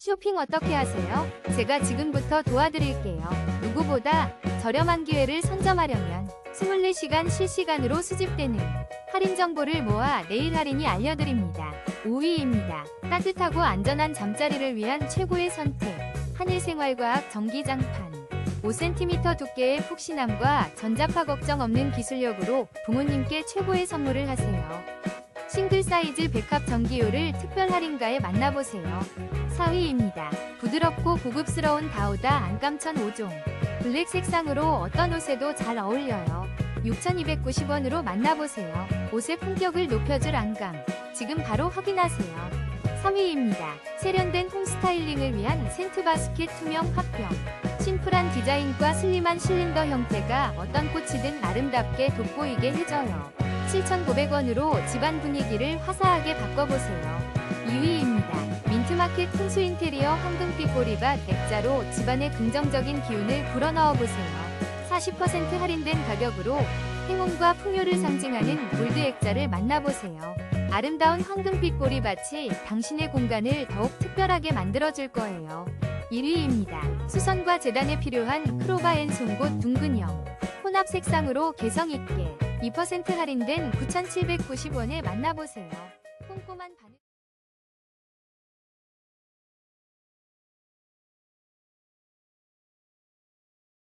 쇼핑 어떻게 하세요? 제가 지금부터 도와드릴게요. 누구보다 저렴한 기회를 선점하려면 24시간 실시간으로 수집되는 할인 정보를 모아 내일 할인이 알려드립니다. 5위입니다. 따뜻하고 안전한 잠자리를 위한 최고의 선택. 한일생활과학 전기장판. 5cm 두께의 푹신함과 전자파 걱정 없는 기술력으로 부모님께 최고의 선물을 하세요. 싱글 사이즈 백합 전기요를 특별 할인가에 만나보세요. 4위입니다. 부드럽고 고급스러운 다우다 안감천 5종. 블랙 색상으로 어떤 옷에도 잘 어울려요. 6,290원으로 만나보세요. 옷의 품격을 높여줄 안감. 지금 바로 확인하세요. 3위입니다. 세련된 홈 스타일링을 위한 센트바스켓 투명 화병. 심플한 디자인과 슬림한 실린더 형태가 어떤 꽃이든 아름답게 돋보이게 해줘요. 7,900원으로 집안 분위기를 화사하게 바꿔보세요. 2위입니다. 민트마켓 풍수 인테리어 황금빛 보리밭 액자로 집안에 긍정적인 기운을 불어넣어보세요. 40% 할인된 가격으로 행운과 풍요를 상징하는 골드 액자를 만나보세요. 아름다운 황금빛 보리밭이 당신의 공간을 더욱 특별하게 만들어줄 거예요. 1위입니다. 수선과 재단에 필요한 크로바 앤 송곳 둥근형. 혼합 색상으로 개성있게 2% 할인된 9,790원에 만나보세요. 꼼꼼한 바늘